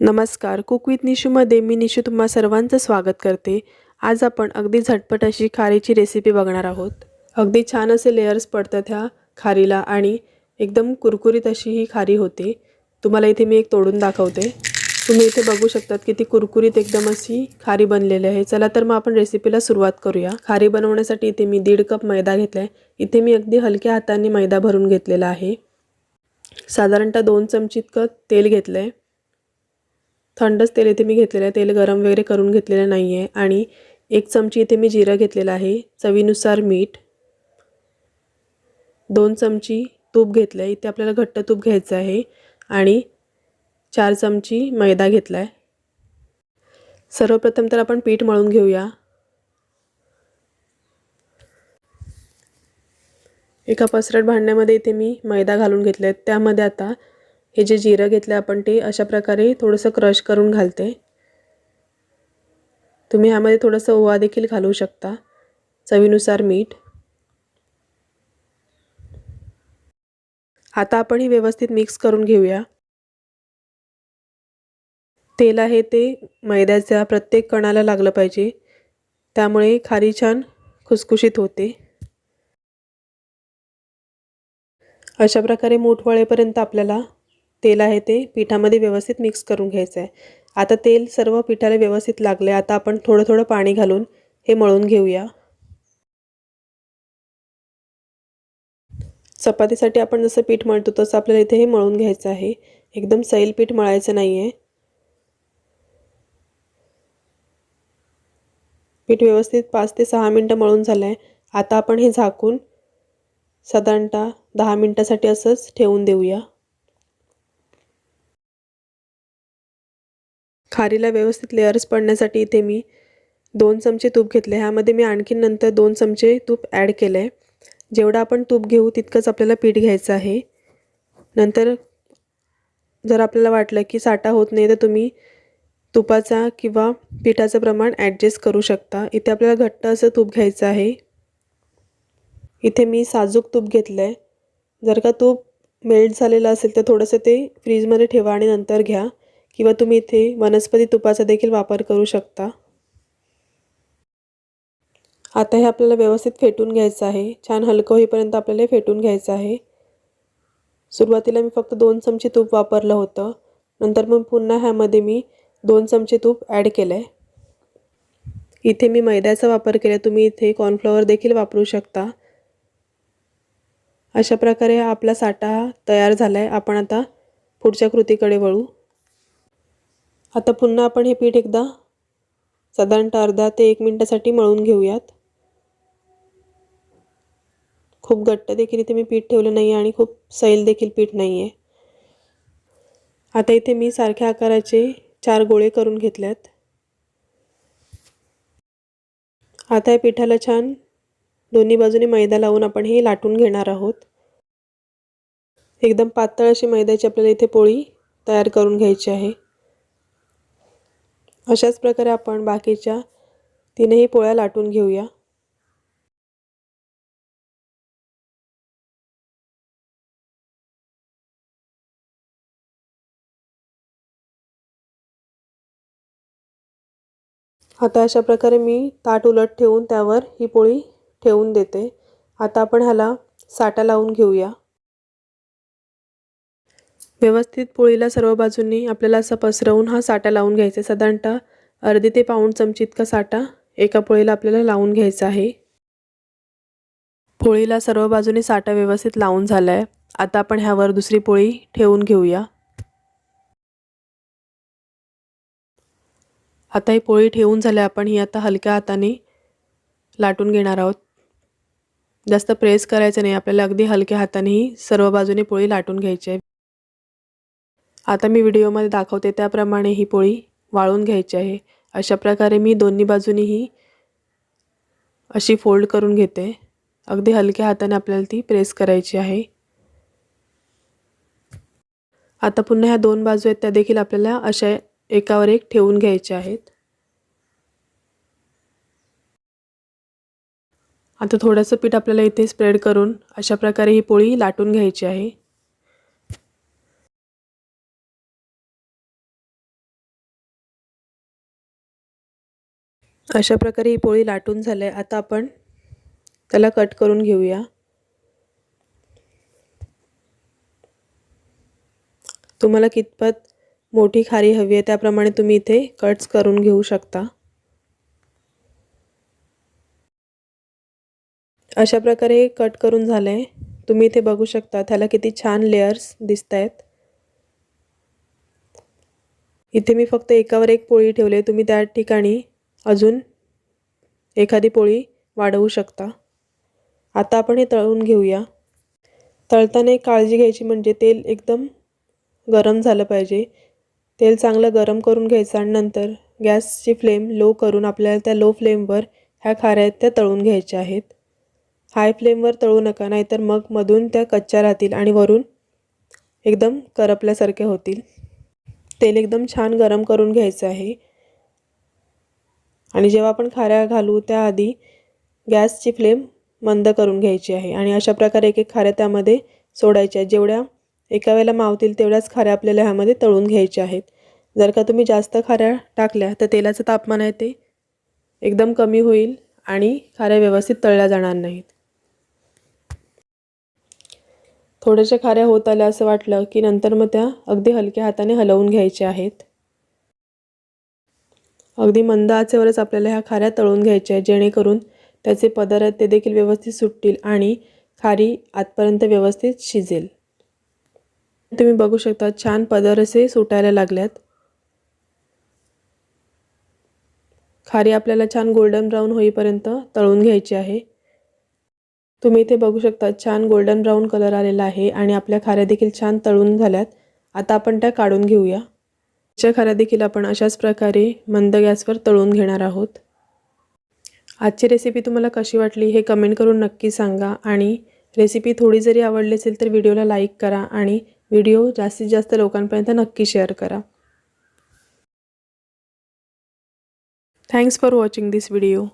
नमस्कार cook with निशूमध्ये मी निशू तुम्हा सर्वांचं स्वागत करते. आज आपण अगदी झटपट अशी खारीची रेसिपी बघणार आहोत. अगदी छान असे लेयर्स पडतात ह्या खारीला आणि एकदम कुरकुरीत अशी ही खारी होते. तुम्हाला इथे मी एक तोडून दाखवते. तुम्ही इथे बघू शकतात किती कुरकुरीत एकदम अशी खारी बनलेली आहे. चला तर मग आपण रेसिपीला सुरुवात करूया. खारी बनवण्यासाठी इथे मी दीड कप मैदा घेतला आहे इथे मी अगदी हलक्या हाताने मैदा भरून घेतलेला आहे. साधारणतः दोन चमची इतकं तेल घेतलं आहे थंडच तेल इथे मी घेतलेलं आहे. तेल गरम वगैरे करून घेतलेलं नाही आहे आणि एक चमची इथे मी जिरं घेतलेलं आहे. चवीनुसार मीठ. दोन चमची तूप घेतलं आहे इथे आपल्याला घट्ट तूप घ्यायचं आहे. आणि चार चमची मैदा घेतला आहे सर्वप्रथम तर आपण पीठ मळून घेऊया. एका पसरट भांड्यामध्ये इथे मी मैदा घालून घेतला आहे त्यामध्ये आता हे जे जिरं घेतलं आपण ते अशा प्रकारे थोडंसं क्रश करून घालते. तुम्ही ह्यामध्ये थोडंसं ओवा देखील घालू शकता. चवीनुसार मीठ. आता आपण हे व्यवस्थित मिक्स करून घेऊया. तेल आहे ते मैद्याच्या प्रत्येक कणाला लागलं पाहिजे. त्यामुळे खारी छान खुसखुशीत होते. अशा प्रकारे मोठवळेपर्यंत आपल्याला तेल आहे ते पिठामध्ये व्यवस्थित मिक्स करून घ्यायचं आहे आता तेल सर्व पिठाला व्यवस्थित लागले आता आपण थोडं थोडं पाणी घालून हे मळून घेऊया. चपातीसाठी आपण जसं पीठ मळतो तसं आपल्याला इथे हे मळून घ्यायचं आहे. एकदम सैल पीठ मळायचं नाही आहे पीठ व्यवस्थित पाच ते सहा मिनटं मळून झालं आहे आता आपण हे झाकून साधारणतः दहा मिनटासाठी असंच ठेवून देऊया. खारीला व्यवस्थित लेअर्स पडण्यासाठी इथे मी दोन चमचे तूप घेतले. ह्यामध्ये मी आणखीन नंतर दोन चमचे तूप ॲड केलं आहे जेवढं आपण तूप घेऊ तितकंच आपल्याला पीठ घ्यायचं आहे. नंतर जर आपल्याला वाटलं की साठा होत नाही तर तुम्ही तुपाचा किंवा पिठाचं प्रमाण ॲडजस्ट करू शकता. इथे आपल्याला घट्ट असं तूप घ्यायचं आहे. इथे मी साजूक तूप घेतलं आहे जर का तूप मेल्ट झालेलं असेल तर थोडंसं ते फ्रीजमध्ये ठेवा आणि नंतर घ्या. किंवा तुम्ही इथे वनस्पती तुपाचा देखील वापर करू शकता. आता हे आपल्याला व्यवस्थित फेटून घ्यायचं आहे. छान हलकं होईपर्यंत आपल्याला फेटून घ्यायचं आहे. सुरुवातीला मी फक्त दोन चमचे तूप वापरलं होतं. नंतर मग पुन्हा ह्यामध्ये मी दोन चमचे तूप ॲड केलं आहे इथे मी मैद्याचा वापर केला तुम्ही इथे कॉर्नफ्लॉवर देखील वापरू शकता. अशा प्रकारे आपला साठा तयार झाला आहे आपण आता पुढच्या कृतीकडे वळू. आता पुन्हा आपण हे पीठ एकदा साधारणतः अर्धा ते एक मिनटासाठी मळून घेऊयात. खूप घट्ट देखील इथे मी पीठ ठेवलं नाही आहे आणि खूप सैल देखील पीठ नाही आहे आता इथे मी सारख्या आकाराचे चार गोळे करून घेतल्यात. आता या पिठाला छान दोन्ही बाजूने मैदा लावून आपण हे लाटून घेणार आहोत. एकदम पातळ अशी मैद्याची आपल्याला इथे पोळी तयार करून घ्यायची आहे. अशाच प्रकारे आपण बाकीच्या तीनही पोळ्या लाटून घेऊया. आता अशा प्रकारे मी ताट उलट ठेवून त्यावर ही पोळी ठेवून देते. आता आपण ह्याला साटा लावून घेऊया. व्यवस्थित पोळीला सर्व बाजूंनी आपल्याला असं पसरवून हा साठा लावून घ्यायचा. आहे साधारणतः अर्धी ते पाऊण चमची इतका साठा एका पोळीला आपल्याला लावून घ्यायचा आहे. पोळीला सर्व बाजूने साठा व्यवस्थित लावून झाला आहे आता आपण ह्यावर दुसरी पोळी ठेवून घेऊया. आता ही पोळी ठेवून झाल्या आपण ही आता हलक्या हाताने लाटून घेणार आहोत. जास्त प्रेस करायचं नाही. आपल्याला अगदी हलक्या हाताने ही सर्व बाजूने पोळी लाटून घ्यायची आहे. आता मी व्हिडिओमध्ये दाखवते त्याप्रमाणे ही पोळी वाळून घ्यायची आहे. अशा प्रकारे मी दोन्ही बाजूनीही अशी फोल्ड करून घेते. अगदी हलक्या हाताने आपल्याला ती प्रेस करायची आहे. आता पुन्हा ह्या दोन बाजू आहेत त्या देखील आपल्याला अशा एकावर एक ठेवून घ्यायच्या आहेत. आता थोडंसं पीठ आपल्याला इथे स्प्रेड करून अशा प्रकारे ही पोळी लाटून घ्यायची आहे. अशा प्रकारे ही पोळी लाटून झाली आहे. आता आपण त्याला कट करून घेऊया. तुम्हाला कितपत मोठी खारी हवी आहे त्याप्रमाणे तुम्ही इथे कट्स करून घेऊ शकता. अशा प्रकारे कट करून झालं आहे. तुम्ही इथे बघू शकता त्याला किती छान लेयर्स दिसत आहेत. इथे मी फक्त एकावर एक पोळी ठेवले तुम्ही त्या ठिकाणी अजून एखादी पोळी वाढवू शकता? आता आपण हे तळून घेऊया. तळताना एक काळजी घ्यायची म्हणजे तेल एकदम गरम झालं पाहिजे. तेल चांगलं गरम करून घ्यायचं आणि नंतर गॅसची फ्लेम लो करून आपल्याला त्या लो फ्लेमवर ह्या खाऱ्या आहेत त्या तळून घ्यायच्या आहेत. हाय फ्लेमवर तळू नका नाहीतर मग मधून त्या कच्च्या राहतील आणि वरून एकदम करपल्यासारखे होतील. तेल एकदम छान गरम करून घ्यायचं आहे. आणि जेव्हा आपण खाऱ्या घालू त्याआधी गॅसची फ्लेम मंद करून घ्यायची आहे. आणि अशा प्रकारे एक एक खाऱ्या त्यामध्ये सोडायच्या जेवढ्या एका वेळेला मावतील तेवढ्याच खाऱ्या आपल्याला ह्यामध्ये तळून घ्यायच्या आहेत. जर का तुम्ही जास्त खाऱ्या टाकल्या तर तेलाचं तापमान आहे ते एकदम कमी होईल आणि खाऱ्या व्यवस्थित तळल्या जाणार नाहीत. थोड्याशा खाऱ्या होत आल्या असं वाटलं की नंतर मग त्या अगदी हलक्या हाताने हलवून घ्यायच्या आहेत. अगदी मंद आचेवरच आपल्याला ह्या खाऱ्या तळून घ्यायच्या आहेत जेणेकरून त्याचे पदर आहेत ते देखील व्यवस्थित सुटतील आणि खारी आतपर्यंत व्यवस्थित शिजेल. तुम्ही बघू शकता छान पदर असे सुटायला लागल्यात. खारी आपल्याला छान गोल्डन ब्राऊन होईपर्यंत तळून घ्यायची आहे. तुम्ही इथे बघू शकता छान गोल्डन ब्राऊन कलर आलेला आहे आणि आपल्या खाऱ्या देखील छान तळून झाल्यात. आता आपण त्या काढून घेऊया. आजच्या खाऱ्या देखील आपण अशाच प्रकारे मंद गॅसवर तळून घेणार आहोत. आजची रेसिपी तुम्हाला कशी वाटली हे कमेंट करून नक्की सांगा आणि रेसिपी थोडी जरी आवडली असेल तर व्हिडिओला लाईक करा आणि व्हिडिओ जास्तीत जास्त लोकांपर्यंत नक्की शेअर करा. Thanks for watching this video